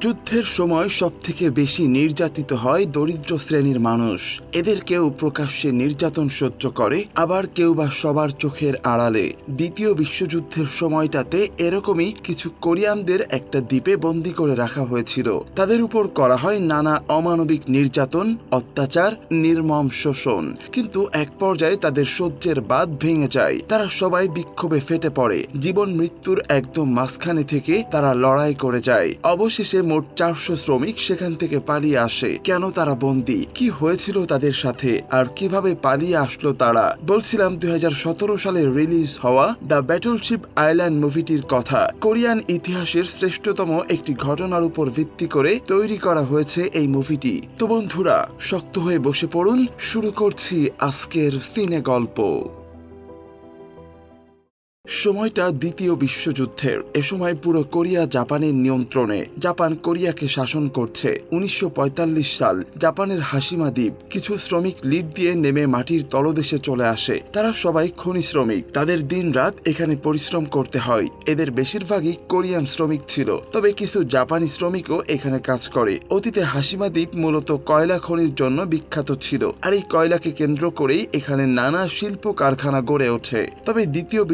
যুদ্ধের সময় সবথেকে বেশি নির্যাতিত হয় দরিদ্র শ্রেণির মানুষ। এদের কেউ প্রকাশ্যে নির্যাতন সহ্য করে, আবার কেউ বা সবার চোখের আড়ালে। দ্বিতীয় বিশ্বযুদ্ধের সময়টাতে এরকমই কিছু কোরিয়ানদের একটা দ্বীপে বন্দি করে রাখা হয়েছিল। তাদের উপর করা হয় নানা অমানবিক নির্যাতন, অত্যাচার, নির্মম শোষণ। কিন্তু এক পর্যায়ে তাদের সহ্যের বাদ ভেঙে যায়। তারা সবাই বিক্ষোভে ফেটে পড়ে। জীবন মৃত্যুর একদম মাঝখানে থেকে তারা লড়াই করে যায়। অবশেষে মোট চারশো শ্রমিক সেখান থেকে পালিয়ে আসে। কেন তারা বন্দি? কি হয়েছিল তাদের সাথে? আর কীভাবে পালিয়ে আসলো তারা? বলছিলাম দু হাজার সতেরো সালে রিলিজ হওয়া দ্য ব্যাটলশিপ আইল্যান্ড মুভিটির কথা। কোরিয়ান ইতিহাসের শ্রেষ্ঠতম একটি ঘটনার উপর ভিত্তি করে তৈরি করা হয়েছে এই মুভিটি। তো বন্ধুরা, শক্ত হয়ে বসে পড়ুন। শুরু করছি আজকের সিনে গল্প। সময়টা দ্বিতীয় বিশ্বযুদ্ধের। এ সময় পুরো কোরিয়া জাপানের নিয়ন্ত্রণে। জাপান কোরিয়াকে শাসন করছে। উনিশশো পঁয়তাল্লিশ সাল জাপানের হাসিমা দ্বীপ কিছু শ্রমিক লিড দিয়ে নেমে মাটির তলদেশে চলে আসে। তারা সবাই খনি শ্রমিক। তাদের দিন রাত এখানে পরিশ্রম করতে হয়। এদের বেশিরভাগই কোরিয়ান শ্রমিক ছিল। তবে কিছু জাপানি শ্রমিকও এখানে কাজ করে। অতীতে হাসিমা দ্বীপ মূলত কয়লা খনির জন্য বিখ্যাত ছিল। আর এই কয়লাকে কেন্দ্র করেই এখানে নানা শিল্প কারখানা গড়ে ওঠে। তবে দ্বিতীয়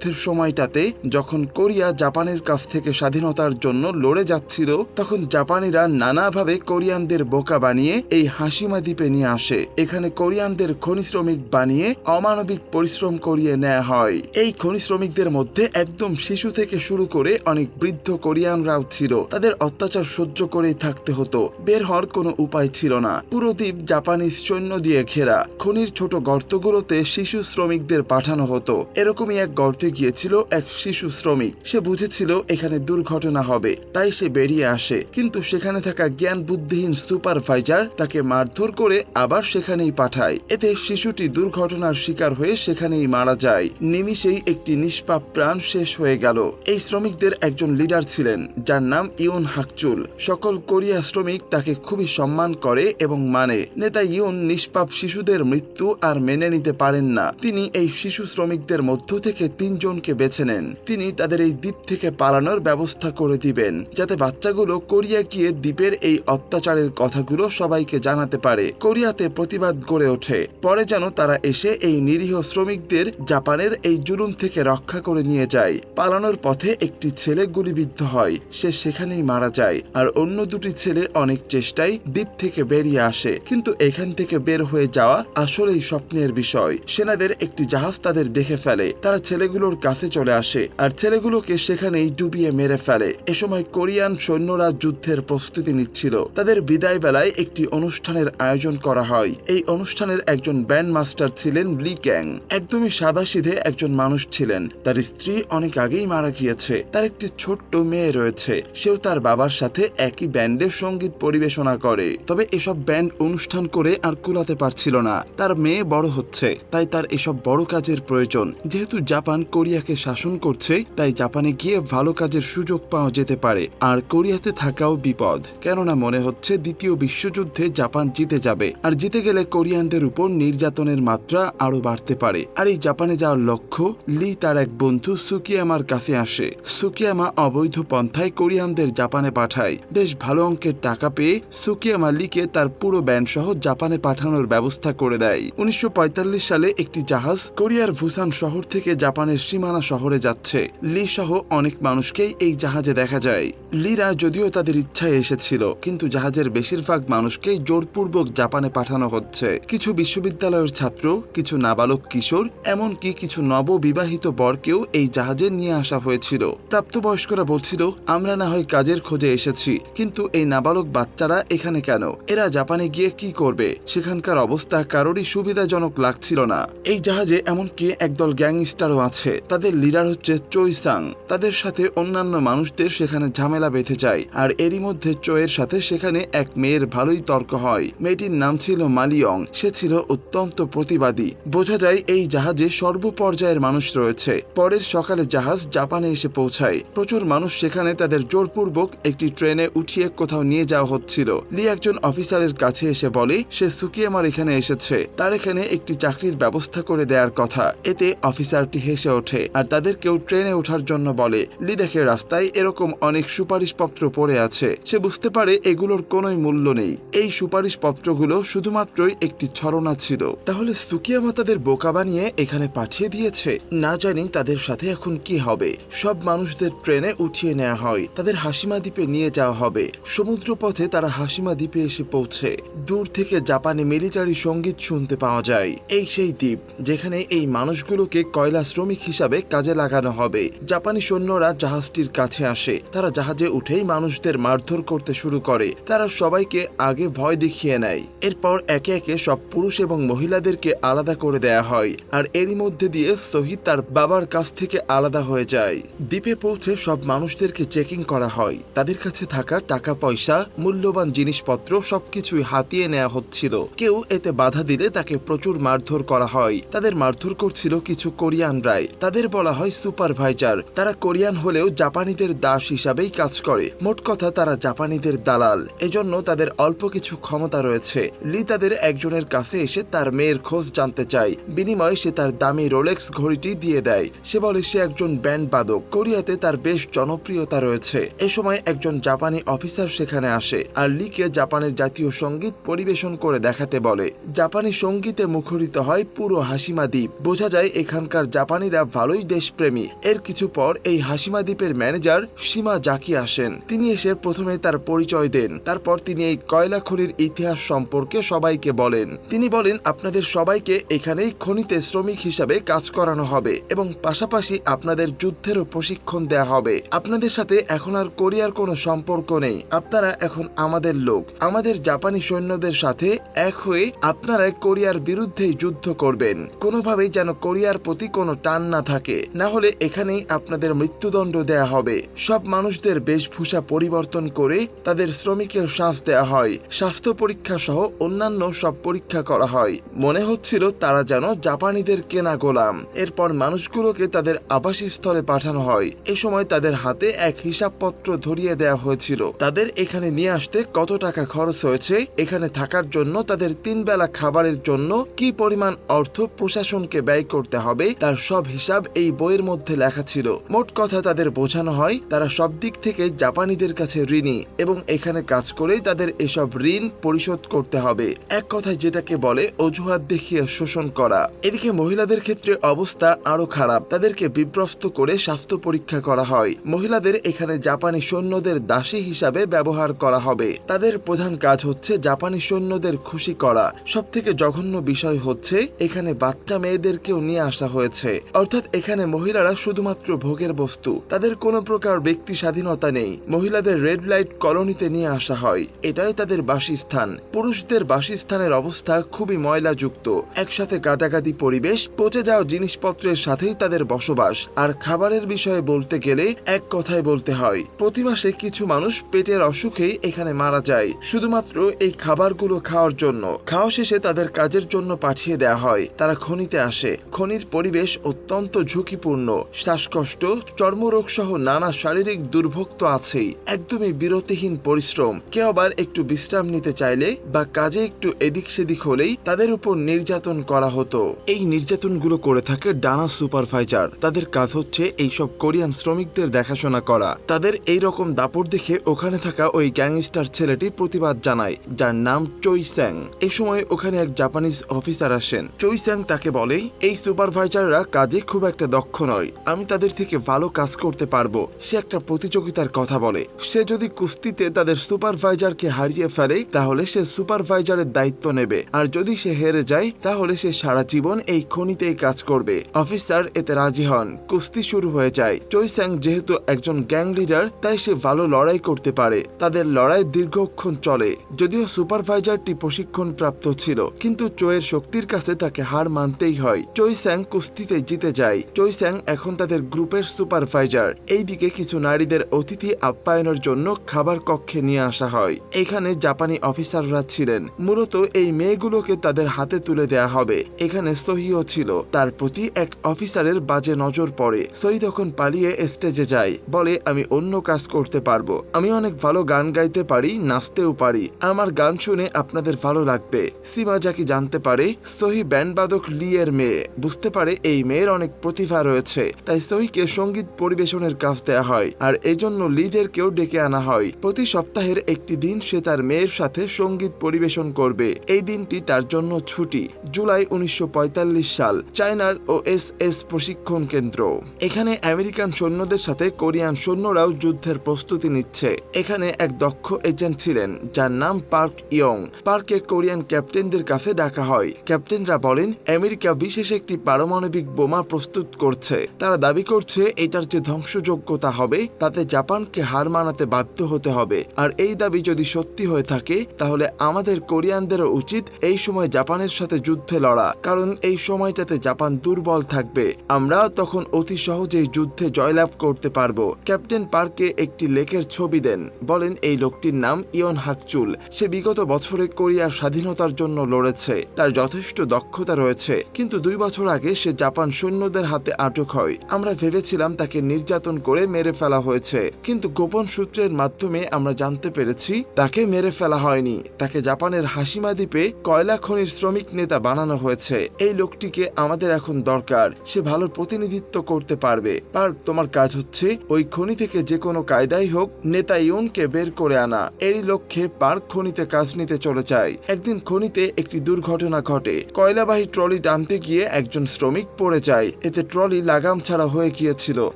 বিশ্বযুদ্ধের সময়টাতে যখন কোরিয়া জাপানের কাছ থেকে স্বাধীনতার জন্য লড়ে যাচ্ছিল, তখন জাপানিরা নানাভাবে কোরিয়ানদের বোকা বানিয়ে এই হাসিমা দ্বীপে নিয়ে আসে। এখানে কোরিয়ানদের খনি শ্রমিক বানিয়ে অমানবিক পরিশ্রম করিয়ে নেওয়া হয়। এই খনি শ্রমিকদের মধ্যে একদম শিশু থেকে শুরু করে অনেক বৃদ্ধ কোরিয়ানরাও ছিল। তাদের অত্যাচার সহ্য করেই থাকতে হতো। বের হওয়ার কোনো উপায় ছিল না। পুরো দ্বীপ জাপানিজ সৈন্য দিয়ে ঘেরা। খনির ছোট গর্তগুলোতে শিশু শ্রমিকদের পাঠানো হতো। এরকমই এক গর্তে গিয়েছিল এক শিশু শ্রমিক। সে বুঝেছিল এখানে দুর্ঘটনা হবে, তাই সে বেরিয়ে আসে। কিন্তু সেখানে থাকা জ্ঞান বুদ্ধিহীন সুপারভাইজার তাকে মারধর করে আবার সেখানেই পাঠায়। এতে শিশুটি দুর্ঘটনার শিকার হয়ে সেখানেই মারা যায়। নিমিষেই একটি নিষ্পাপ প্রাণ শেষ হয়ে গেল। এই শ্রমিকদের একজন লিডার ছিলেন, যার নাম ইউন হাকচুল। সকল কোরিয়া শ্রমিক তাকে খুবই সম্মান করে এবং মানে। নেতা ইউন নিষ্পাপ শিশুদের মৃত্যু আর মেনে নিতে পারেন না। তিনি এই শিশু শ্রমিকদের মধ্য থেকে তিনজনকে বেছে নেন। তিনি তাদের এই দ্বীপ থেকে পালানোর ব্যবস্থা করে দিবেন, যাতে বাচ্চাগুলো কোরিয়া গিয়ে দ্বীপের এই অত্যাচারের কথাগুলো সবাইকে জানাতে পারে। কোরিয়াতে প্রতিবাদ গড়ে ওঠে। পরে যেন তারা এসে এই নিরীহ শ্রমিকদের জাপানের এই জুলুম থেকে রক্ষা করে নিয়ে যায়। পালানোর পথে একটি ছেলে গুলিবিদ্ধ হয়, সে সেখানেই মারা যায়, আর অন্য দুটি ছেলে অনেক চেষ্টায় দ্বীপ থেকে বেরিয়ে আসে। কিন্তু এখান থেকে বের হয়ে যাওয়া আসলেই স্বপ্নের বিষয়। সেনাদের একটি জাহাজ তাদের দেখে ফেলে। তারা ছেলেগুলোর কাছে চলে আসে, আর ছেলেগুলোকে সেখানেই ডুবিয়ে মেরে ফেলে। এ সময় কোরিয়ান সৈন্যরা যুদ্ধের প্রস্তুতি নিচ্ছিল। তাদের বিদায় বেলায় একটি অনুষ্ঠানের আয়োজন করা হয়। এই অনুষ্ঠানের একজন ব্যান্ড মাস্টার ছিলেন লি ক্যাং। একদমই সাদাসিধে একজন মানুষ ছিলেন। তার স্ত্রী অনেক আগেই মারা গিয়েছে। তার একটি ছোট্ট মেয়ে রয়েছে। সেও তার বাবার সাথে একই ব্যান্ডে সংগীত পরিবেশনা করে। তবে এসব ব্যান্ড অনুষ্ঠান করে আর কুলাতে পারছিল না। তার মেয়ে বড় হচ্ছে। তাই তার এসব বড় কাজের প্রয়োজন। যেহেতু জাপান কোরিয়াকে শাসন করছে, তাই জাপানে গিয়ে ভালো কাজের সুযোগ পাওয়া যেতে পারে। আর কোরিয়াতে থাকাও বিপদ। কেননা মনে হচ্ছে দ্বিতীয় বিশ্বযুদ্ধে জাপান জিতে যাবে। আর জিতে গেলে কোরিয়ানদের উপর নির্যাতনের মাত্রা আরও বাড়তে পারে। আর এই জাপানে যাওয়ার লক্ষ্য, লি তার এক বন্ধু সুকিয়ামার কাছে আসে। সুকিয়ামা অবৈধ পন্থায় কোরিয়ানদের জাপানে পাঠায়। বেশ ভালো অঙ্কের টাকা পেয়ে সুকিয়ামা লিকে তার পুরো ব্যান্ড সহ জাপানে পাঠানোর ব্যবস্থা করে দেয়। উনিশশো পঁয়তাল্লিশ সালে একটি জাহাজ কোরিয়ার ভুসান শহর থেকে জাপানের সীমানা শহরে যাচ্ছে। লি সহ অনেক মানুষকেই এই জাহাজে দেখা যায়। লিরা যদিও তাদের ইচ্ছায় এসেছিল, কিন্তু জাহাজের বেশিরভাগ মানুষকেই জোরপূর্বক জাপানে পাঠানো হচ্ছে। কিছু বিশ্ববিদ্যালয়ের ছাত্র, কিছু নাবালক কিশোর, এমনকি কিছু নববিবাহিত বরকেও এই জাহাজে নিয়ে আসা হয়েছিল। প্রাপ্তবয়স্করা বলছিল, আমরা না হয় কাজের খোঁজে এসেছি, কিন্তু এই নাবালক বাচ্চারা এখানে কেন? এরা জাপানে গিয়ে কি করবে? সেখানকার অবস্থা কারোরই সুবিধাজনক লাগছিল না। এই জাহাজে এমনকি একদল গ্যাংস্টারও আছে। তাদের লিডার হচ্ছে চৈ সাং। তাদের সাথে অন্যান্য মানুষদের সেখানে ঝামেলা বেঁধে যায়। আর এরই মধ্যে চোয়ের সাথে সেখানে এক মেয়ের ভালোই তর্ক হয়। মেয়েটির নাম ছিল মালিয়ং সে ছিল অত্যন্ত প্রতিবাদী। বোঝা যায় এই জাহাজে সর্বপর্যায়ের মানুষ রয়েছে। পরের সকালে জাহাজ জাপানে এসে পৌঁছায়। প্রচুর মানুষ সেখানে তাদের জোরপূর্বক একটি ট্রেনে উঠিয়ে কোথাও নিয়ে যাওয়া হচ্ছিল। লি একজন অফিসারের কাছে এসে বলে, সে সুকিয়ামার এখানে এসেছে। তার এখানে একটি চাকরির ব্যবস্থা করে দেওয়ার কথা। এতে অফিসারটি হেসে ওঠে আর তাদেরকেও ট্রেনে ওঠার জন্য বলে। লি দেখে রাস্তায় এরকম অনেক সুপারিশপত্র পড়ে আছে। সে বুঝতে পারে এগুলোর কোনোই মূল্য নেই। এই সুপারিশপত্রগুলো শুধুমাত্রই একটি ছলনা ছিল। তাহলে সুকিয়ামা তাদের বোকা বানিয়ে এখানে পাঠিয়ে দিয়েছে? না জানি তাদের সাথে এখন কি হবে। সব মানুষদের ট্রেনে উঠিয়ে নেওয়া হয়। তাদের হাসিমা দ্বীপে নিয়ে যাওয়া হবে। সমুদ্র পথে তারা হাসিমা দ্বীপে এসে পৌঁছে। দূর থেকে জাপানি মিলিটারি সংগীত শুনতে পাওয়া যায়। এই সেই দ্বীপ, যেখানে এই মানুষগুলোকে কয়লা শ্রমিক হিসাবে কাজে লাগানো হবে। জাপানি সৈন্যরা জাহাজটির কাছে আসে। তারা জাহাজে উঠেই মানুষদের মারধর করতে শুরু করে। তারা সবাইকে আগে ভয় দেখিয়ে নেয়। এরপর একে একে সব পুরুষ এবং মহিলাদেরকে আলাদা করে দেয়া হয় আর এরই মধ্যে দিয়ে শহীদ তার বাবার কাছ থেকে আলাদা হয়ে যায়। দ্বীপে পৌঁছে সব মানুষদেরকে চেকিং করা হয়। তাদের কাছে থাকা টাকা, পয়সা, মূল্যবান জিনিসপত্র সবকিছুই হাতিয়ে নেওয়া হচ্ছিল। কেউ এতে বাধা দিলে তাকে প্রচুর মারধর করা হয়। তাদের মারধর করছিল কিছু কোরিয়ানরাই। তাদের বলা হয় সুপারভাইজার। তারা কোরিয়ান হলেও জাপানিদের দাস হিসাবেই কাজ করে। মোট কথা, তারা জাপানিদের দালাল। এজন্য তাদের অল্প কিছু ক্ষমতা রয়েছে। লি তাদের একজনের কাছে এসে তার মেয়ের খোঁজ জানতে চায়। বিনিময়ে সে তার দামি রোলেক্স ঘড়িটি দিয়ে দেয়। সে বলে, সে একজন ব্যান্ড বাদক। কোরিয়াতে তার বেশ জনপ্রিয়তা রয়েছে। এ সময় একজন জাপানি অফিসার সেখানে আসে আর লিকে জাপানের জাতীয় সংগীত পরিবেশন করে দেখাতে বলে। জাপানি সঙ্গীতে মুখরিত হয় পুরো হাসিমা দ্বীপ। বোঝা যায়, এখানকার জাপানিরা ভালোই দেশপ্রেমী। এর কিছু পর এই হাসিমা দ্বীপের ম্যানেজার সীমা জাকি আসেন। তিনি এসে প্রথমে তার পরিচয় দেন। তারপর তিনি এই কয়লা খনির ইতিহাস সম্পর্কে সবাইকে বলেন। তিনি বলেন, আপনাদের সবাইকে এখানেই খনিতে শ্রমিক হিসাবে কাজ করানো হবে এবং পাশাপাশি আপনাদের যুদ্ধেরও প্রশিক্ষণ দেয়া হবে। আপনাদের সাথে এখন আর কোরিয়ার কোনো সম্পর্ক নেই। আপনারা এখন আমাদের লোক। আমাদের জাপানি সৈন্যদের সাথে এক হয়ে আপনারা কোরিয়ার বিরুদ্ধেই যুদ্ধ করবেন। কোনোভাবেই যেন কোরিয়ার প্রতি কোনো টান না থাকে। না হলে এখানেই আপনাদের মৃত্যুদণ্ড দেয়া হবে। সব মানুষদের বেশভূষা পরিবর্তন করে তাদের শ্রমিকের শ্বাস দেয়া হয়। স্বাস্থ্য পরীক্ষা সহ অন্যান্য সব পরীক্ষা করা হয়। মনে হচ্ছিল তারা যেন জাপানিদের কেনা গোলাম। এরপর মানুষগুলোকে তাদের আবাসস্থলে পাঠানো হয়। এ সময় তাদের হাতে এক হিসাবপত্র ধরিয়ে দেওয়া হয়েছিল। তাদের এখানে নিয়ে আসতে কত টাকা খরচ হয়েছে, এখানে থাকার জন্য তাদের তিন বেলা খাবারের জন্য কি পরিমাণ অর্থ প্রশাসনকে ব্যয় করতে হবে, তার সব হিসাব এই বইয়ের মধ্যে লেখা ছিল। মোট কথা তাদের বোঝানো হয়, তারা সব দিক থেকে জাপানিদের কাছে ঋণী এবং এখানে কাজ করেই তাদের এসব ঋণ পরিশোধ করতে হবে। এক কথায় যেটাকে বলে অজুহাত দেখিয়ে শোষণ করা। এদিকে মহিলাদের ক্ষেত্রে অবস্থা আরও খারাপ। তাদেরকে বিভ্রস্ত করে স্বাস্থ্য পরীক্ষা করা হয়। মহিলাদের এখানে জাপানি সৈন্যদের দাসী হিসাবে ব্যবহার করা হবে। তাদের প্রধান কাজ হচ্ছে জাপানি সৈন্যদের খুশি করা। সব থেকে জঘন্য বিষয় হচ্ছে, এখানে বাচ্চা মেয়েদেরকেও নিয়ে আসা হয়েছে। অর্থাৎ এখানে মহিলারা শুধুমাত্র ভোগের বস্তু। তাদের কোনো প্রকার ব্যক্তি স্বাধীনতা নেই। মহিলাদের রেড লাইট কলোনিতে নিয়ে আসা হয়। এটাই তাদের বাসস্থান। পুরুষদের বাসস্থানের অবস্থা খুবই ময়লাযুক্ত। একসাথে গাদাগাদি পরিবেশ, পচে যাওয়া জিনিসপত্রের সাথেই তাদের বসবাস। আর খাবারের বিষয়ে বলতে গেলে এক কথায় বলতে হয়, প্রতি মাসে কিছু মানুষ পেটের অসুখেই এখানে মারা যায়। শুধুমাত্র এই খাবারগুলো খাওয়ার জন্য। খাওয়া শেষে তাদের কাজের জন্য পাঠিয়ে দেওয়া হয়। তারা খনিতে আসে। খনির পরিবেশ অত্যন্ত ঝুঁকিপূর্ণ, শ্বাসকষ্ট চর্মরোগ সহ নানা শারীরিক দুর্ভোগ তো আছেই। একদমই বিরতিহীন পরিশ্রম। কেউ আবার একটু বিশ্রাম নিতে চাইলে বা কাজে একটু এদিক সেদিক হলেই তাদের উপর নির্যাতন করা হতো। এই নির্যাতনগুলো করে থাকে ডানা সুপারভাইজার। তাদের কাজ হচ্ছে এইসব কোরিয়ান শ্রমিকদের দেখাশোনা করা। তাদের এই রকম দাপট দেখে ওখানে থাকা ওই গ্যাংস্টার ছেলেটি প্রতিবাদ জানায়, যার নাম চই স্যাং। এই সময় ওখানে এক জাপানিজ অফিসার আসেন। চই স্যাং তাকে বলে, এই সুপারভাইজাররা কাজে খুব একটা দক্ষ নয়। আমি তাদের থেকে ভালো কাজ করতে পারব, সে একটা প্রতিযোগিতার কথা বলে। সে যদি কুস্তিতে তাদের সুপারভাইজারকে হারিয়ে ফেলে, তাহলে সে সুপারভাইজারের দায়িত্ব নেবে। আর যদি সে হেরে যায়, তাহলে সে সারা জীবন এই খনিতেই কাজ করবে। অফিসার, এতে রাজি হন। কুস্তি শুরু হয়ে যায়। চই স্যাং যেহেতু একজন গ্যাং লিডার, তাই সে ভালো লড়াই করতে পারে। তাদের লড়াই দীর্ঘক্ষণ চলে। যদিও সুপারভাইজারটি প্রশিক্ষণ প্রাপ্ত ছিল, কিন্তু চোয়ের শক্তির কাছে তাকে হার মানতেই হয়। চই স্যাং কুস্তিতে জিতে যায় চই স্যাং এখন তাদের গ্রুপের সুপারভাইজার। এইদিকে কিছু নারীদের অতিথি আপ্যায়নের জন্য খাবার কক্ষে নিয়ে আসা হয়। এখানে জাপানি অফিসাররা ছিলেন। মূলত এই মেয়েগুলোকে তাদের হাতে তুলে দেয়া হবে। এখানে সহিও ছিল। তার প্রতি এক অফিসারের বাজে নজর পড়ে। সহি তখন পালিয়ে স্টেজে যায়। বলে, আমি অন্য কাজ করতে পারব। আমি অনেক ভালো গান গাইতে পারি, নাচতেও পারি। আমার গান শুনে আপনাদের ভালো লাগবে। সীমা যাকে জানতে পারে, সহি ব্যান্ড বাদক লি এর মেয়ে। বুঝতে পারে, এই মেয়ের অনেক অনেক প্রতিভা রয়েছে, তাই সহিকে সংগীত পরিবেশনের কাজ দেয়া হয়, আর এজন্য লিদেরকেও ডেকে আনা হয়। প্রতি সপ্তাহের একটি দিন সে তার মেয়ের সাথে সংগীত পরিবেশন করবে। এই দিনটি তার জন্য ছুটি, জুলাই উনিশশো পঁয়তাল্লিশ সাল, চায়নার ও এস এস প্রশিক্ষণ কেন্দ্র। এখানে আমেরিকান সৈন্যদের সাথে কোরিয়ান সৈন্যরাও যুদ্ধের প্রস্তুতি নিচ্ছে। এখানে এক দক্ষ এজেন্ট ছিলেন, যার নাম পার্ক ইয়ং। পার্কে কোরিয়ান ক্যাপ্টেনদের কাছে ডাকা হয়। ক্যাপ্টেনরা বলেন, আমেরিকা বিশেষ একটি পারমাণবিক বোমা প্রস্তুত করছে। তারা দাবি করছে, এটার যে ধ্বংসযোগ্যতা হবে, তাতে জাপানকে হার মানাতে বাধ্য হতে হবে। আর এই দাবি যদি সত্যি হয়ে থাকে, তাহলে আমাদের কোরিয়ানদেরও উচিত এই সময় জাপানের সাথে যুদ্ধে লড়া, কারণ এই সময়টাতে জাপান দুর্বল থাকবে। আমরা তখন অতি সহজেই যুদ্ধে জয়লাভ করতে পারব। ক্যাপ্টেন পার্কে একটি লেকের ছবি দেন। বলেন, এই লোকটির নাম ইয়ন হাকচুল। সে বিগত বছরে কোরিয়ার স্বাধীনতার জন্য লড়েছে। তার যথেষ্ট দক্ষতা রয়েছে। কিন্তু দুই বছর আগে সে জাপান সৈন্যদের হাতে আটক হয়। আমরা ভেবেছিলাম তাকে নির্যাতন করে মেরে ফেলা হয়েছে। কিন্তু গোপন সূত্রের মাধ্যমে আমরা জানতে পেরেছি, তাকে মেরে ফেলা হয়নি। তাকে জাপানের হাসিমা দ্বীপে কয়লা খনির শ্রমিক নেতা বানানো হয়েছে। এই লোকটিকে আমাদের এখন দরকার। সে ভালো প্রতিনিধিত্ব করতে পারবে। পার্ক, তোমার কাজ হচ্ছে ওই খনি থেকে যে কোনো কায়দাই হোক নেতা ইউনকে বের করে আনা। এরই লক্ষ্যে পার্ক খনিতে কাজ নিতে চলে যায়। একদিন খনিতে একটি দুর্ঘটনা ঘটে। কয়লাবাহী ট্রলি টানতে গিয়ে একজন শ্রমিক পড়ে যায়। এতে ট্রলি লাগাম ছাড়া হয়ে গিয়েছিল।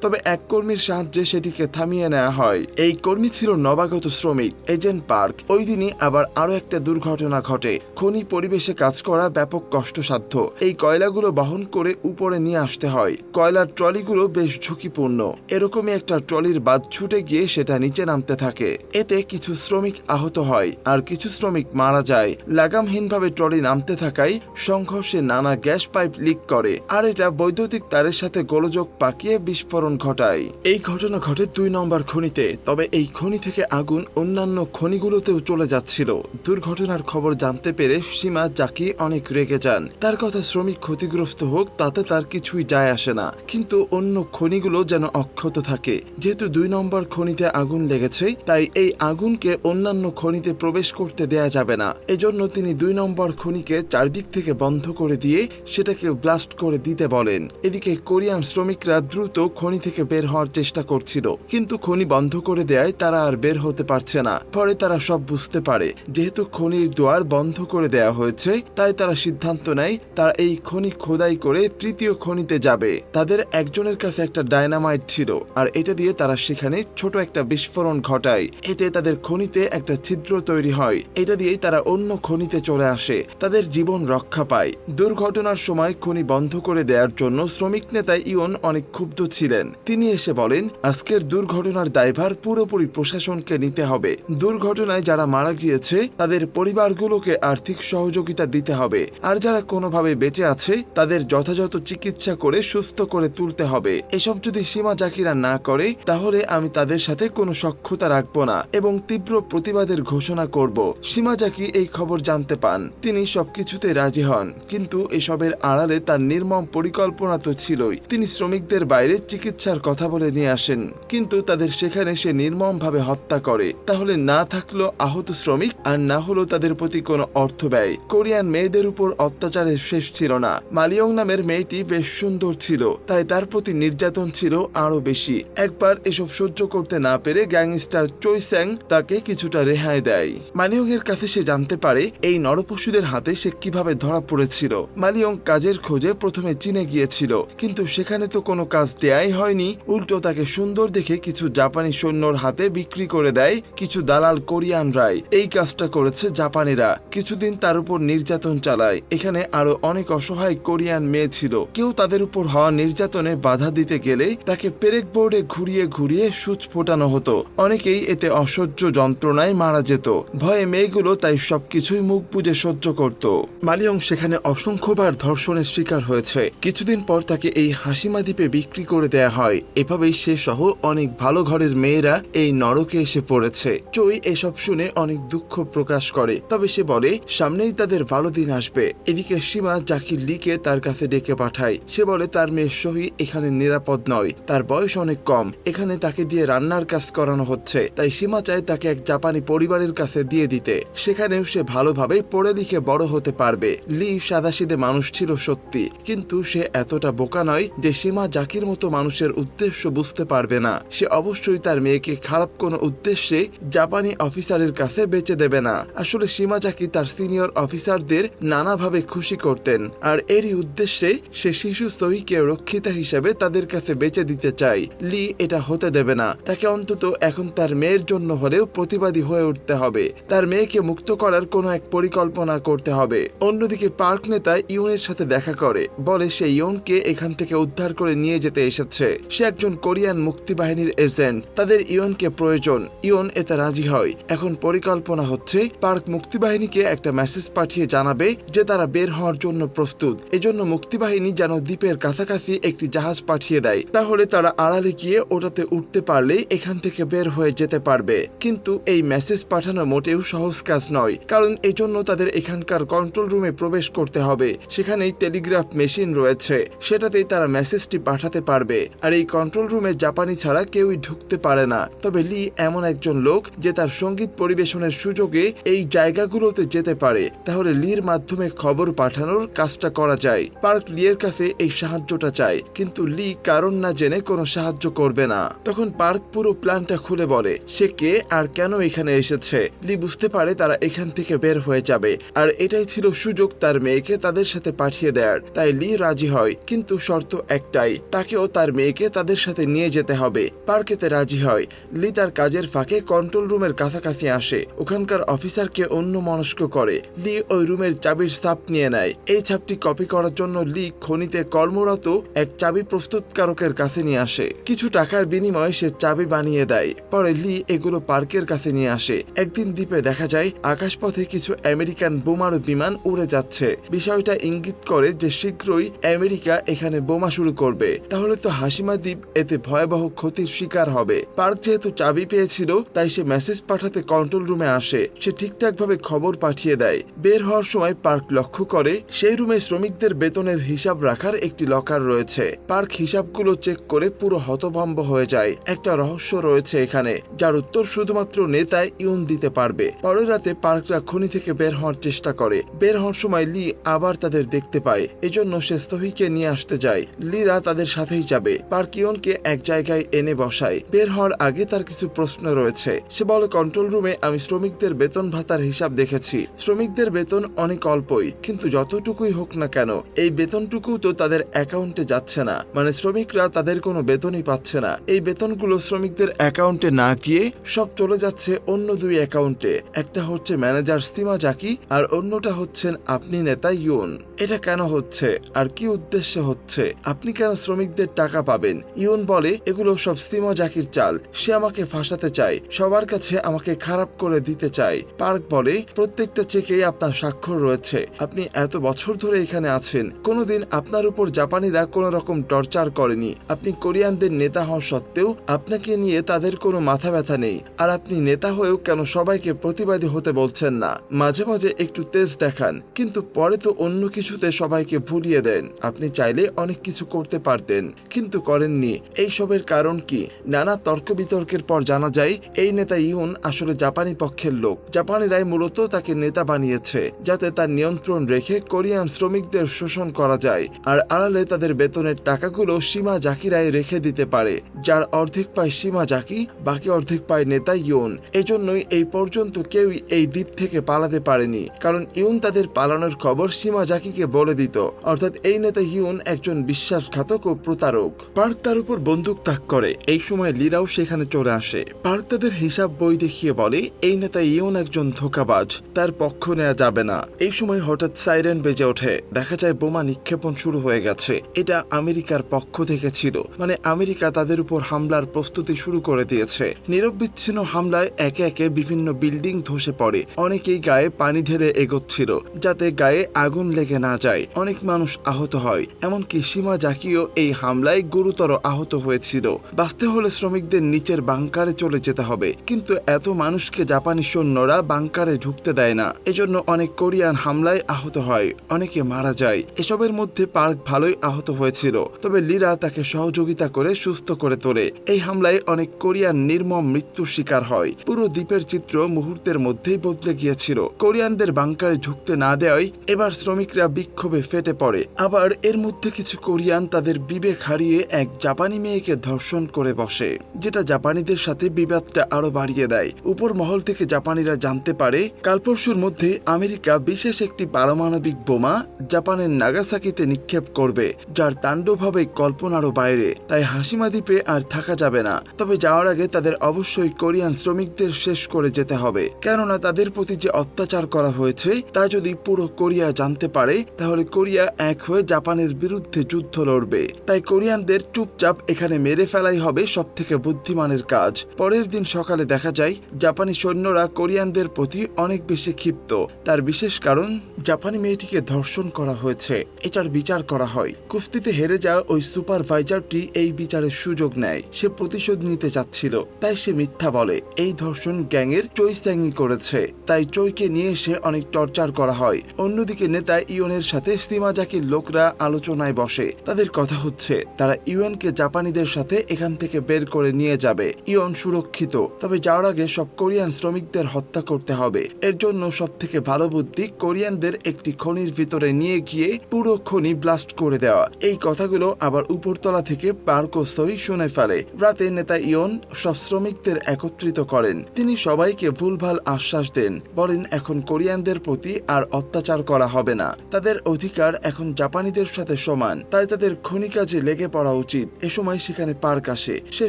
তবে এক কর্মীর সাহায্যে সেটিকে থামিয়ে নেওয়া হয়। এই কর্মী ছিল নবাগত শ্রমিক, এজেন্ট পার্ক। ওই দিনই আবার আরও একটা দুর্ঘটনা ঘটে। খনি পরিবেশে কাজ করা ব্যাপক কষ্টসাধ্য। এই কয়লাগুলো বহন করে উপরে নিয়ে আসতে হয়। কয়লার ট্রলিগুলো বেশ ঝুঁকিপূর্ণ। এরকমই একটা ট্রলির বাদ ছুটে গিয়ে সেটা নিচে নামতে থাকে। এতে কিছু শ্রমিক আহত হয় আর কিছু শ্রমিক মারা যায়। লাগামহীনভাবে ট্রলি নামতে থাকায় সংঘর্ষে নানা গ্যাস পাইপ লিক করে। আর এটা বৈদ্যুতিক তারের সাথে গোলযোগ পাকিয়ে বিস্ফোরণ ঘটায়। এই ঘটনা ঘটে দুই নম্বর খনিতে, তবে এই খনি থেকে আগুন অন্যান্য খনিগুলোতেও চলে যাচ্ছিল। দুর্ঘটনার খবর জানতে পেরে সীমা জাকি অনেক রেগে যান। তার কথা শ্রমিক ক্ষতিগ্রস্ত হোক, তাতে তার কিছুই যায় আসে না। কিন্তু অন্য খনিগুলো যেন অক্ষত থাকে। যেহেতু দুই নম্বর খনিতে আগুন লেগেছে, তাই এই আগুনকে অন্যান্য খনিতে প্রবেশ করতে দেয়া যাবে না। এজন্য তিনি দুই নম্বর খনিকে চারদিক থেকে বন্ধ করে দিয়ে সেটাকে ব্লাস্ট করে দিতে বলেন। এদিকে কোরিয়ান শ্রমিকরা দ্রুত খনি থেকে বের হওয়ার চেষ্টা করছিল, কিন্তু খনি বন্ধ করে দেয় তারা আর বের হতে পারছে না। পরে তারা সব বুঝতে পারে, যেহেতু খনির দুয়ার বন্ধ করে দেয়া হয়েছে, তাই তারা সিদ্ধান্ত নেয়, তারা এই খনি খোদাই করে তৃতীয় খনিতে যাবে। তাদের একজনের কাছে একটা ডায়নামাইট ছিল, আর এটা দিয়ে তারা সেখানে ছোট একটা বিস্ফোরণ ঘটায়। এতে তাদের খনিতে একটা ছিদ্র তৈরি হয়, এটা দিয়েই তারা অন্য খনিতে চলে আসে, তাদের জীবন রক্ষা পায়। দুর্ঘটনার সময় খনি বন্ধ করে দেওয়ার জন্য শ্রমিক নেতা ইয়ন অনেক ক্ষুব্ধ ছিলেন। তিনি এসে বলেন, আজকের দুর্ঘটনার দায়ভার পুরোপুরি প্রশাসনকে নিতে হবে। দুর্ঘটনায় যারা মারা গিয়েছে, তাদের পরিবারগুলোকে আর্থিক সহযোগিতা দিতে হবে। আর যারা কোনোভাবে বেঁচে আছে, তাদের যথাযথ চিকিৎসা করে সুস্থ করে তুলতে হবে। এসব যদি সীমা জাকিরা না করে, তাহলে আমি তাদের সাথে কোনো সক্ষতা রাখব না এবং তীব্র প্রতিবাদের ঘোষণা করব। সীমা জাকি এই খবর জানতে পান। তিনি সবকিছুতে রাজি হন, কিন্তু এসবের আড়ালে তার নির্মম পরিকল্পনা তো ছিলই। তিনি শ্রমিকদের বাইরে চিকিৎসার কথা বলে নিয়ে আসেন। কিন্তু তাদের সেখানে সে নির্মমভাবে হত্যা করে। তাহলে না থাকল আহত শ্রমিক, আর না হলো তাদের প্রতি কোনো অর্থ ব্যয়। কোরিয়ান মেয়েদের উপর অত্যাচারের শেষ ছিল না। মালিয়ং নামের মেয়েটি বেশ সুন্দর ছিল, তাই তার প্রতি নির্যাতন ছিল আরও বেশি। একবার এসব সহ্য করতে না পেরে গ্যাংস্টার চৈ স্যাং তাকে কিছুটা রেহাই দেয়। মালিয়ং এর কাছে সে জানতে পারে, এই নরপশুদের হাতে সে কীভাবে ধরা পড়েছিল। মালিয়ং কাজের খোঁজে প্রথমে চীনে গিয়েছিল কিন্তু সেখানে তো কোনো কাজ দেয়াই হয়নি। উল্টো তাকে সুন্দর দেখে কিছু জাপানি সৈন্যর হাতে বিক্রি করে দেয় কিছু দালাল কোরিয়ান কোরিয়ানরাই। এই কাজটা করেছে জাপানিরা। কিছুদিন তার উপর নির্যাতন চালায়। এখানে আরও অনেক অসহায় কোরিয়ান মেয়ে ছিল। কেউ তাদের উপর হওয়া নির্যাতনে বাধা দিতে গেলে তাকে পেরেক বোর্ডে ঘুরিয়ে ঘুরিয়ে সুচ ফোটানো হতো। অনেকেই এতে অসহ্য যন্ত্রণায় মারা যেত। ভয়ে মেয়েগুলো তাই সবকিছুই মুখ বুজে সহ্য করত। মালিয়ং সেখানে অসংখ্যবার ধর্ষণের শিকার হয়েছে। কিছুদিন পর তাকে এই হাসিমা দ্বীপে বিক্রি করে দেয়া হয়। এভাবেই সে সহ অনেক ভালো ঘরের মেয়েরা এই নরকে এসে পড়েছে। চই এসব শুনে অনেক দুঃখ প্রকাশ করে। তবে সে বলে, সামনেই তাদের ভালো দিন আসবে। এদিকে সীমা জাকির লিকে তার কাছে ডেকে পাঠায়। সে বলে, তার মেয়ে সহি এখানে নিরাপদ নয়। তার বয়স অনেক কম। এখানে তাকে দিয়ে রান্নার কাজ করানো হচ্ছে। তাই সীমা চায় তাকে এক জাপানি পরিবারের কাছে দিয়ে দিতে। সেখানেও সে ভালোভাবে পড়ে লিখে বড় হতে পারবে। লি সাদাসিদে মানুষ ছিল সত্যি। কিন্তু সে এত এতটা বোকা নয় যে সীমা জাকির মতো মানুষের উদ্দেশ্য বুঝতে পারবে না। সে অবশ্যই তার মেয়েকে খারাপ কোনো উদ্দেশ্যে জাপানি অফিসারের কাছে বেচে দেবে না। আসলে সীমা জাকি তার সিনিয়র অফিসারদের নানাভাবে খুশি করতেন আর এরই উদ্দেশ্যে সে শিশু সহিকে রক্ষিতা হিসেবে তাদের কাছে বেচে দিতে চায়। লি এটা হতে দেবে না। তাকে অন্তত এখন তার মেয়ের জন্য হলেও প্রতিবাদী হয়ে উঠতে হবে। তার মেয়েকে মুক্ত করার কোনো এক পরিকল্পনা করতে হবে। অন্যদিকে পার্ক নেতা ইউনের সাথে দেখা করে। বলে সে ইয়নকে এখান থেকে উদ্ধার করে নিয়ে যেতে এসেছে। সে একজন কোরিয়ান মুক্তি বাহিনীর এজেন্ট। তাদের ইয়নকে প্রয়োজন। ইয়ন এতে রাজি হয়। এখন পরিকল্পনা হচ্ছে পার্ক মুক্তি বাহিনীকে একটা মেসেজ পাঠিয়ে জানাবে যে তারা বের হওয়ার জন্য প্রস্তুত। এজন্য মুক্তি বাহিনী যেন দ্বীপের কাছাকাছি একটি জাহাজ পাঠিয়ে দেয়। তাহলে তারা আড়ালে গিয়ে ওটাতে উঠতে পারলেই এখান থেকে বের হয়ে যেতে পারবে। কিন্তু এই মেসেজ পাঠানো মোটেও সহজ কাজ নয়। কারণ এজন্য তাদের এখানকার কন্ট্রোল রুমে প্রবেশ করতে হবে। সেখানেই টেলিগ্রাফ মেশিন রয়েছে। সেটাতেই তারা মেসেজটি পাঠাতে পারবে। আর এই কন্ট্রোল রুমে জাপানি ছাড়া কেউই ঢুকতে পারে না। তবে লি এমন একজন লোক যে তার সংগীত পরিবেশনের সুযোগে এই জায়গাগুলোতে যেতে পারে। তাহলে লির মাধ্যমে খবর পাঠানোর কাজটা করা যায়। পার্ক লিয়ের কাছে এই সাহায্যটা চায়। কিন্তু লি কারণ না জেনে কোনো সাহায্য করবে না। তখন পার্ক পুরো প্ল্যানটা খুলে বলে, সে কে আর কেন এখানে এসেছে? লি বুঝতে পারে তারা এখান থেকে বের হয়ে যাবে। আর এটাই ছিল সুযোগ তার মেয়েকে তাদের সাথে পাঠিয়ে দেয়ার। তাই লি রাজি হয়। কিন্তু শর্ত একটাই, তাকেও তার মেয়েকে তাদের সাথে নিয়ে যেতে হবে। পার্কেতে রাজি হয়। লি তার কাজের ফাঁকে কন্ট্রোল রুমের কাছাকাছি আসে। ওখানকার অফিসারকে অন্য মনস্ক করে। লি ওই রুমের চাবির ছাপ নিয়ে নেয়। এই ছাপটি কপি করার জন্য লি খনিতে কর্মরত এক চাবি প্রস্তুতকারকের কাছে নিয়ে আসে। কিছু টাকার বিনিময়ে সে চাবি বানিয়ে দেয়। পরে লি এগুলো পার্কের কাছে নিয়ে আসে। একদিন দ্বীপে দেখা যায়, আকাশপথে কিছু আমেরিকান বোমারু বিমান উড়ে যাচ্ছে। বিষয়টা ইঙ্গিত করে যে শীঘ্রই আমেরিকা এখানে বোমা শুরু করবে। তাহলে তো হাসিমা দ্বীপ এতে ভয়াবহ ক্ষতির শিকার হবে। পার্ক যেহেতু চাবি পেয়েছিল, তাই সে মেসেজ পাঠাতে কন্ট্রোল রুমে আসে। সে ঠিকঠাকভাবে খবর পাঠিয়ে দেয়। বের হওয়ার সময় পার্ক লক্ষ্য করে, সেই রুমে শ্রমিকদের বেতনের হিসাব রাখার একটি লকার রয়েছে। পার্ক হিসাবগুলো চেক করে পুরো হতভম্ব হয়ে যায়। একটা রহস্য রয়েছে এখানে, যার উত্তর শুধুমাত্র নেতায় ইউন দিতে পারবে। পরের রাতে পার্করা খনি থেকে বের হওয়ার চেষ্টা করে। বের হওয়ার সময় লি আবার তাদের দেখতে পায়। এজন্য সে স্তহিকে নিয়ে আসতে যায়। লিরা তাদের সাথেই যাবে। পার্ক ইয়নকে এক জায়গায় এনে বসায়। বের হওয়ার আগে তার কিছু প্রশ্ন রয়েছে। সে বলে, কন্ট্রোল রুমে আমি শ্রমিকদের বেতন ভাতার হিসাব দেখেছি। শ্রমিকদের বেতন অনেক অল্পই, কিন্তু যতটুকুই হোক না কেন, এই বেতনটুকু তো তাদের অ্যাকাউন্টে যাচ্ছে না। মানে শ্রমিকরা তাদের কোনো বেতনই পাচ্ছে না। এই বেতনগুলো শ্রমিকদের অ্যাকাউন্টে না গিয়ে সব চলে যাচ্ছে অন্য দুই অ্যাকাউন্টে। একটা হচ্ছে ম্যানেজার সীমা জাকি, আর অন্যটা হচ্ছেন আপনি নেতা ইউন। এটা কেন হচ্ছে? আর কি উদ্দেশ্যে হচ্ছে, আপনি কেন শ্রমিকদের টাকা পাবেন? ইউন বলে, এগুলো সব সীমা জাকির চাল। সে আমাকে ফাঁসাতে চায়। সবার কাছে আমাকে খারাপ করে দিতে চায়। পার্ক বলে, প্রত্যেকটা চেকেই আপনার স্বাক্ষর রয়েছে। আপনি এত বছর ধরে এখানে আছেন। কোনোদিন আপনার উপর জাপানিরা কোনো রকম টর্চার করেনি। আপনি কোরিয়ানদের নেতা হওয়া সত্ত্বেও আপনাকে নিয়ে তাদের কোনো মাথা ব্যথা নেই। আর আপনি নেতা হয়েও কেন সবাইকে প্রতিবাদী হতে বলছেন না? মাঝে মাঝে একটু তেজ দেখান। কিন্তু পরে তো অন্য কিছুতে সবাইকে ভুলিয়ে দেন। আপনি চাইলে অনেক কিছু করতে পারতেন, কিন্তু করেননি। এইসবের কারণ কি? নানা তর্ক বিতর্কের পর জানা যায়, এই নেতা ইউন আসলে জাপানি পক্ষের লোক। জাপানিরাই মূলত তাকে নেতা বানিয়েছে, যাতে তার নিয়ন্ত্রণ রেখে কোরিয়ান শ্রমিকদের শোষণ করা যায়, আর আড়ালে তাদের বেতনের টাকাগুলো সীমা জাকিরাই রেখে দিতে পারে, যার অর্ধেক পায় সীমা জাকি, বাকি অর্ধেক পায় নেতা ইউন। এজন্যই এই পর্যন্ত কেউই এই দ্বীপ থেকে পালাতে পারেনি, কারণ ইউন তাদের পালানোর খবর সীমা জাকিকে বলে দিত। অর্থাৎ এই নেতা ইউন একজন বিশ্বাসঘাতক ও প্রতারক। পার্ক তার উপর বন্দুক তাক করে। এই সময় লিরাও সেখানে চলে আসে। পার্ক তাদের হিসাব বই দেখিয়ে বলে, এই নেতা ইয়ন একজন ধোকাবাজ। তার পক্ষ নেওয়া যাবে না। এই সময় হঠাৎ সাইরেন বেজে ওঠে। দেখা যায় বোমা নিক্ষেপণ শুরু হয়ে গেছে। এটা আমেরিকার পক্ষ থেকে ছিল। মানে আমেরিকা তাদের উপর হামলার প্রস্তুতি শুরু করে দিয়েছে। নিরবিচ্ছিন্ন হামলায় একে একে বিভিন্ন বিল্ডিং ধসে পড়ে। অনেকেই গায়ে পানি ঢেলে এগোচ্ছিল, যাতে গায়ে আগুন লেগে না যায়। অনেক মানুষ আহত হয়। এমনকি সীমা জাকিও এই হামলায় গুরুতর আহত হয়েছিল। বাঁচতে হলে শ্রমিকদের নিচের বাংকারে চলে যেতে হবে। কিন্তু এত মানুষকে জাপানি সৈন্যরা বাংকারে ঢুকতে দেয় না। এজন্য অনেক কোরিয়ান হামলায় আহত হয়, অনেকে মারা যায়। এসবের মধ্যে পার্ক ভালোই আহত হয়েছিল, তবে লিরা তাকে সহযোগিতা করে সুস্থ করে তোলে। এই হামলায় অনেক কোরিয়ান নির্মম মৃত্যুর শিকার হয়। পুরো দ্বীপের চিত্র মুহূর্তের মধ্যেই বদলে গিয়েছিল। কোরিয়ানদের বাংকারে ঢুকতে না দেওয়ায় এবার শ্রমিকরা বিক্ষোভে ফেটে পড়ে। আবার এর মধ্যে মধ্যে কিছু কোরিয়ান তাদের বিবেক হারিয়ে এক জাপানি মেয়েকে ধর্ষণ করে বসে, যেটা জাপানিদের সাথে বিবাদটা আরও বাড়িয়ে দেয়। উপর মহল থেকে জাপানিরা জানতে পারে কালপরশুর মধ্যে আমেরিকা বিশেষ একটি পারমাণবিক বোমা জাপানের নাগাসাকিতে নিক্ষেপ করবে, যার তাণ্ডব হবে কল্পনারও বাইরে। তাই হাসিমা দ্বীপে আর থাকা যাবে না। তবে যাওয়ার আগে তাদের অবশ্যই কোরিয়ান শ্রমিকদের শেষ করে যেতে হবে। কেননা তাদের প্রতি যে অত্যাচার করা হয়েছে, তা যদি পুরো কোরিয়া জানতে পারে, তাহলে কোরিয়া এক হয়ে জাপানের বিরুদ্ধে যুদ্ধ লড়বে। তাই কোরিয়ানদের চুপচাপ এখানে মেরে ফেলাই হবে সব থেকে বুদ্ধিমানের কাজ। পরের দিন সকালে দেখা যায়, জাপানি সৈন্যরা কোরিয়ানদের প্রতি অনেক বেশি ক্ষিপ্ত। তার বিশেষ কারণ, জাপানি মেয়েটিকে ধর্ষণ করা হয়েছে। এটার বিচার করা হয়। কুস্তিতে হেরে যাওয়া ওই সুপারভাইজারটি এই বিচারের সুযোগ নেয়। সে প্রতিশোধ নিতে চাচ্ছিল। তাই সে মিথ্যা বলে। এই ধর্ষণ গ্যাংয়ের চই স্যাঙ্গি করেছে। তাই চইকে নিয়ে এসে অনেক টর্চার করা হয়। অন্যদিকে নেতা ইয়নের সাথে সীমাজাকির লোকরা আলোচনায় বসে। তাদের কথা হচ্ছে, তারা ইউএনকে জাপানিদের সাথে এখান থেকে বের করে নিয়ে যাবে। ইয়ন সুরক্ষিত, তবে যাওয়ার আগে সব কোরিয়ান শ্রমিকদের হত্যা করতে হবে। এর জন্য সব থেকে ভালো বুদ্ধি কোরিয়ানদের একটি খনির ভিতরে নিয়ে গিয়ে পুরো খনি ব্লাস্ট করে দেওয়া। এই কথাগুলো আবার উপরতলা থেকে পার্কস্তই শুনে ফেলে। রাতে নেতা ইয়ন সব শ্রমিকদের একত্রিত করেন। তিনি সবাইকে ভুলভাল আশ্বাস দেন, বলেন এখন কোরিয়ানদের প্রতি আর অত্যাচার করা হবে না। তাদের অধিকার এখন জাপানিদের সাথে সমান। তাই তাদের খনি কাজে লেগে পড়া উচিত। এ সময় সেখানে পার্ক আসে। সে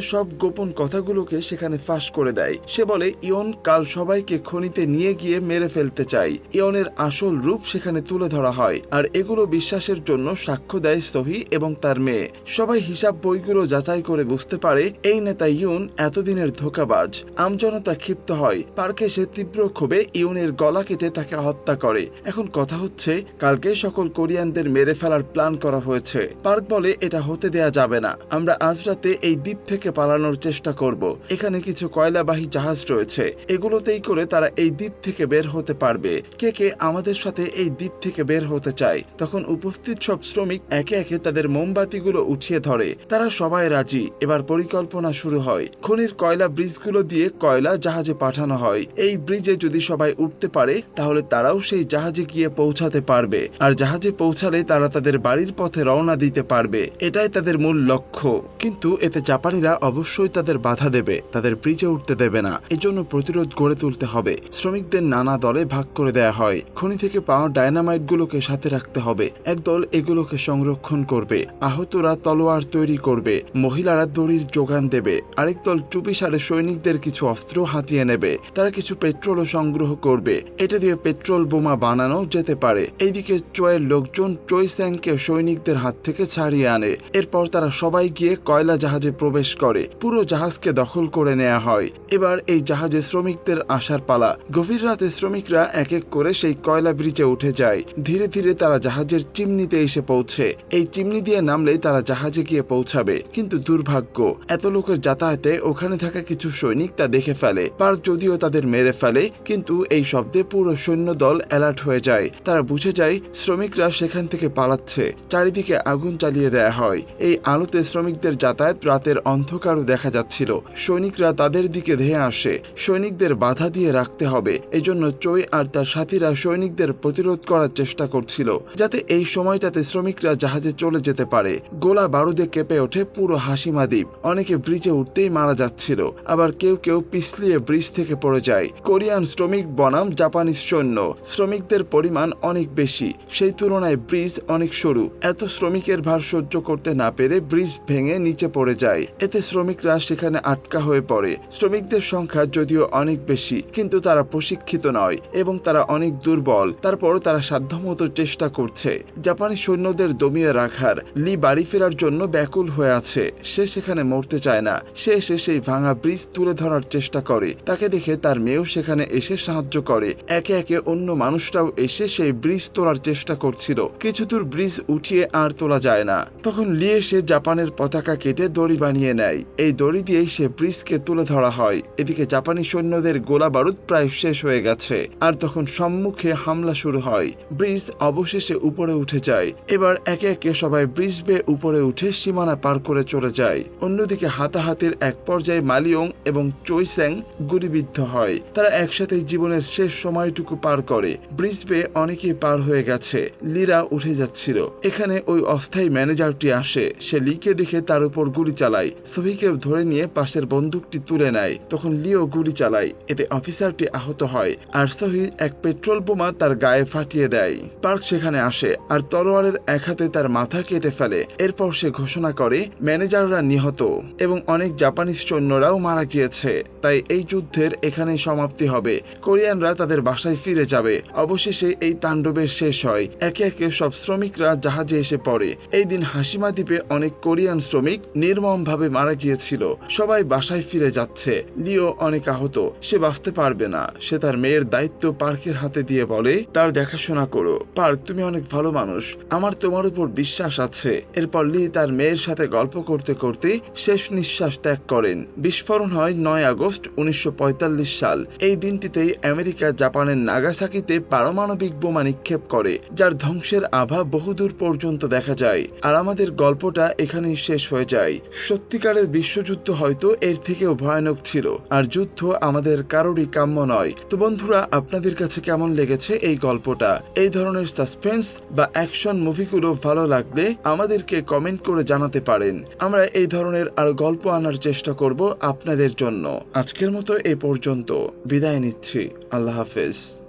সব গোপন কথাগুলোকে সেখানে ফাঁস করে দেয়। সে বলে, ইয়ন, কাল সবাইকে খনিতে নিয়ে গিয়ে মেরে ফেলতে চাই। ইয়নের আসল রূপ সেখানে তুলে ধরা হয়। আর এগুলো বিশ্বাসের জন্য সাক্ষ্য দেয় সহি এবং তার মেয়ে। সবাই হিসাব বইগুলো যাচাই করে বুঝতে পারে, এই নেতা ইউন এতদিনের ধোকাবাজ। আমজনতা ক্ষিপ্ত হয়। পার্কে সে তীব্র ক্ষোভে ইউনের গলা কেটে তাকে হত্যা করে। এখন কথা হচ্ছে, কালকে সকল কোরিয়ানদের মেরে ফেলার প্ল্যান করা হয়েছে। পার্ক বলে এটা হতে দেয়া যাবে না। আমরা আজ রাতে এই দ্বীপ থেকে পালানোর চেষ্টা করব। এখানে কিছু কয়লাবাহী জাহাজ রয়েছে। এগুলোতেই করে তারা এই দ্বীপ থেকে বের হতে পারবে। কে কে আমাদের সাথে এই দ্বীপ থেকে বের হতে চায়? তখন উপস্থিত সব শ্রমিক একে একে তাদের মোমবাতিগুলো উঠিয়ে ধরে। তারা সবাই রাজি। এবার পরিকল্পনা শুরু হয়। খনির কয়লা ব্রিজগুলো দিয়ে কয়লা জাহাজে পাঠানো হয়। এই ব্রিজে যদি সবাই উঠতে পারে, তাহলে তারাও সেই জাহাজে গিয়ে পৌঁছাতে পারবে। আর জাহাজে পৌঁছালে তারা তাদের বাড়ির পথে রওনা দিতে পারবে। এটাই তাদের মূল লক্ষ্য। কিন্তু এতে জাপানিরা অবশ্যই তাদের বাধা দেবে, তাদের ব্রিজে উঠতে দেবে না। এজন্য প্রতিরোধ গড়ে তুলতে হবে। শ্রমিকদের নানা দলে ভাগ করে দেয়া হয়। খনি থেকে পাওয়া ডায়নামাইট গুলোকে সাথে রাখতে হবে। একদল এগুলোকে সংরক্ষণ করবে। আহতরা তলোয়ার তৈরি করবে। মহিলারা দড়ির যোগান দেবে। আরেক দল টুপি সারে সৈনিকদের কিছু অস্ত্র হাতিয়ে নেবে। তারা কিছু পেট্রোলও সংগ্রহ করবে। এটা দিয়ে পেট্রোল বোমা বানানো যেতে পারে। এইদিকে চয়ের লোকজন চই স্যাংকে সৈনিকদের হাত থেকে ছাড়িয়ে আনে। এরপর তারা সবাই গিয়ে কয়লা জাহাজে প্রবেশ করে। পুরো জাহাজকে দখল করে নেওয়া হয়। এবার এই জাহাজে শ্রমিকদের আসার পালা। গভীর রাতে শ্রমিকরা এক এক করে সেই কয়লা ব্রিজে উঠে যায়। ধীরে ধীরে তারা জাহাজের চিমনিতে এসে পৌঁছে। এই চিমনি দিয়ে নামলেই তারা জাহাজে গিয়ে পৌঁছাবে। কিন্তু দুর্ভাগ্য, এত লোকের যাতায়াতে ওখানে থাকা কিছু সৈনিক তা দেখে ফেলে। পার যদিও তাদের মেরে ফেলে, কিন্তু এই শব্দে পুরো সৈন্য দল অ্যালার্ট হয়ে যায়। তারা বুঝে যায়, শ্রমিকরা সেখান থেকে পালাচ্ছে। চারিদিকে আগুন চালিয়ে দেয়া হয়। এই আলোতে শ্রমিকদের যাতায়াত রাতের অন্ধকারও দেখা যাচ্ছিল। সৈনিকরা তাদের দিকে ধেয়ে আসে। সৈনিকদের বাধা দিয়ে রাখতে হবে। এজন্য চই আর তার সাথীরা সৈনিকদের প্রতিরোধ করার চেষ্টা করছিল, যাতে এই সময়টাতে শ্রমিকরা জাহাজে চলে যেতে পারে। গোলা বারুদে কেঁপে ওঠে পুরো হাসিমা দ্বীপ। অনেকে ব্রিজে উঠতেই মারা যাচ্ছিল। আবার কেউ কেউ পিছলিয়ে ব্রিজ থেকে পড়ে যায়। কোরিয়ান শ্রমিক বনাম জাপানিজ সৈন্য। শ্রমিকদের পরিমাণ অনেক বেশি। সেই তুলনায় ব্রিজ অনেক সরু। এত শ্রমিকের ভার সহ্য করতে না পেরে ব্রিজ ভেঙে নিচে পড়ে যায়। এতে শ্রমিকরা সেখানে আটকা হয়ে পড়ে। শ্রমিকদের সংখ্যা যদিও অনেক বেশি, কিন্তু তারা প্রশিক্ষিত নয় এবং তারা অনেক দুর্বল। তারপর তারা সাধ্যমতো চেষ্টা করছে। জাপানি সৈন্যদের দমিয়ে রাখার। লি বাড়ি ফেরার জন্য ব্যাকুল হয়ে আছে। সে সেখানে মরতে চায় না। সে এসে সেই ভাঙা ব্রিজ তুলে ধরার চেষ্টা করে। তাকে দেখে তার মেয়েও সেখানে এসে সাহায্য করে। একে একে অন্য মানুষরাও এসে সেই ব্রিজ তোলার চেষ্টা করছিল। কিছু দূর ব্রিজ উঠিয়ে আর তোলা যায় না। তখন লিয়ে এসে জাপানের পতাকা কেটে দড়ি বানিয়ে নেয়। এই দড়ি দিয়েই সে ব্রিজকে তুলে ধরা হয়। এদিকে জাপানি সৈন্যদের গোলা বারুদ প্রায় শেষ হয়ে গেছে। আর তখন সম্মুখে হামলা শুরু হয়। ব্রিজ অবশেষে উপরে উঠে যায়। এবার একে একে সবাই ব্রিজ বেয়ে উপরে উঠে সীমানা পার করে চলে যায়। অন্যদিকে হাতাহাতির এক পর্যায়ে মালিয়ং এবং চৈস্যাং গুলিবিদ্ধ হয়। তারা একসাথে জীবনের শেষ সময়টুকু পার করে। ব্রিজ বেয়ে অনেকেই পার হয়ে গেছে। লিরা উঠে যাচ্ছিল। এখানে ওই অস্থায়ী ম্যানেজারটি আসে। সে লিকে দেখে তার উপর গুলি চালায়। সহিকে ধরে নিয়ে পাশের বন্দুকটি তুলে নেয়। তখন লিও গুলি চালায়। এতে অফিসারটি আহত হয় আর সহি এক পেট্রোল বোমা তার গায়ে ফাটিয়ে দেয়। পার্ক সেখানে আসে আর তলোয়ারের এক হাতে তার মাথা কেটে ফেলে। এরপর সে ঘোষণা করে, ম্যানেজাররা নিহত এবং অনেক জাপানিজ সৈন্যরাও মারা গিয়েছে। তাই এই যুদ্ধের এখানেই সমাপ্তি হবে। কোরিয়ানরা তাদের বাসায় ফিরে যাবে। অবশেষে এই তাণ্ডবের শেষ হয়। একে একে সব শ্রমিকরা জাহাজে এসে পড়ে। এই দিন হাসিমা দ্বীপে অনেক কোরিয়ান শ্রমিক নির্মমভাবে মারা গিয়েছিল। সবাই বাসায় ফিরে যাচ্ছে। লিও অনেক আহত। সে বাঁচতে পারবে না। সে তার মেয়ের দায়িত্ব পার্কের হাতে দিয়ে বলে, তার দেখাশোনা করো। পার্ক, তুমি অনেক ভালো মানুষ। আমার তোমার উপর বিশ্বাস আছে। এরপর লি তার মেয়ের সাথে গল্প করতে করতে শেষ নিঃশ্বাস ত্যাগ করেন। বিস্ফোরণ হয় নয় আগস্ট উনিশশো পঁয়তাল্লিশ সাল। এই দিনটিতেই আমেরিকা জাপানের নাগাসাকিতে পারমাণবিক বোমা নিক্ষেপ করে, যার ধ্বংসের আভা বহুদূর পর্যন্ত দেখা যায়। আর আমাদের গল্পটা এখানেই শেষ হয়ে যায়। সত্যিকারের বিশ্বযুদ্ধ হয়তো এর থেকেও ভয়ানক ছিল। আর যুদ্ধ আমাদের কারোরই কাম্য নয়। তো বন্ধুরা, আপনাদের কাছে কেমন লেগেছে এই গল্পটা? এই ধরনের সাসপেন্স বা অ্যাকশন মুভিগুলো ভালো লাগলে আমাদেরকে কমেন্ট করে জানাতে পারেন। আমরা এই ধরনের আরও গল্প আনার চেষ্টা করব আপনাদের জন্য। আজকের মতো এ পর্যন্ত। বিদায় নিচ্ছি। আল্লাহ হাফেজ।